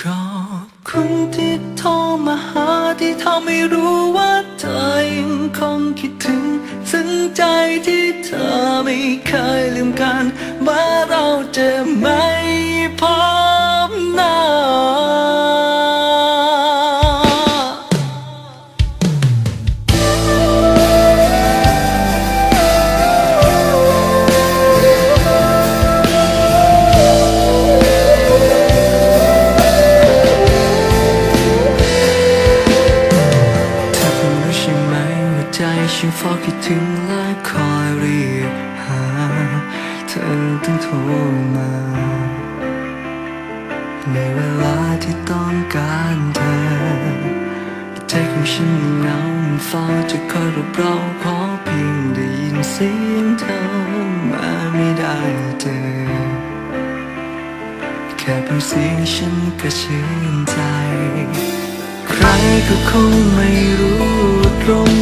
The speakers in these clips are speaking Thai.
ขอบคุณที่โทรมาหาที่ทำให้รู้ว่าเธอยังคงคิดถึง ซึ้งใจที่เธอไม่เคยลืมกัน ถึงและคอยเรียกหา เธอต้องโทรมา ในเวลาที่ต้องการเธอใจของฉันเหงามันเฝ้าจะคอยรบเราขอเพียงได้ยินเสียงเธอมาไม่ได้เจอ แค่เพียงเสียงฉันก็ชื่นใจ ใครก็คงไม่รู้ตรง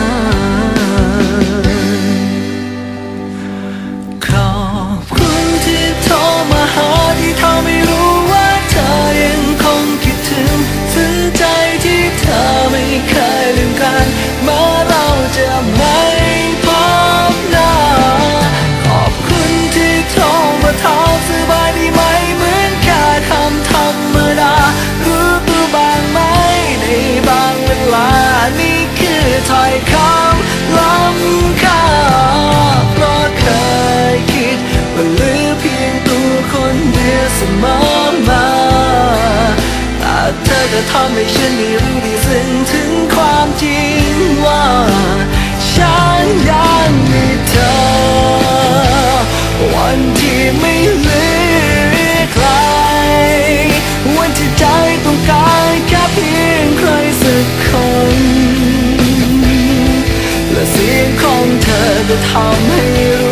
ทำให้ฉันได้รู้ได้ซึ้งถึงความจริงว่า ฉันยังมีเธอ วันที่ไม่เหลือใคร วันที่ใจต้องการแค่เพียงใครสักคน และเสียงของเธอจะทำให้รู้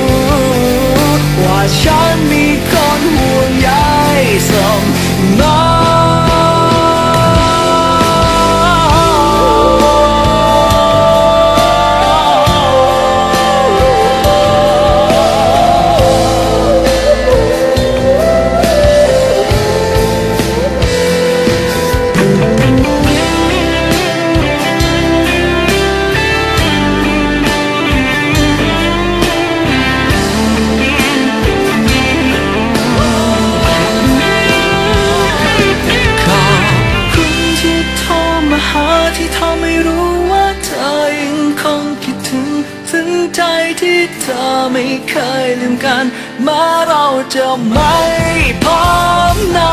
ถึงใจที่เธอไม่เคยลืมกัน มาเราจะไม่พบหน้า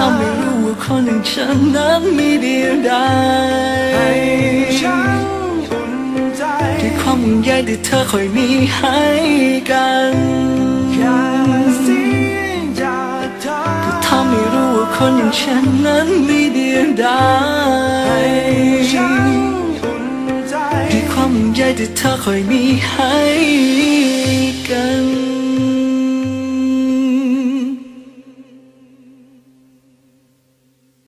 ทำให้รู้ว่าคนอย่างฉันนั้นมีเดียวดายฉันอุ่นใจที่ความห่วงใยที่เธอคอยมีให้กันแค่เสียงจากเธอทำให้รู้ว่าคนอย่างฉันนั้นมีเดียวดายฉันอุ่นใจที่ความห่วงใยที่เธอคอยมีให้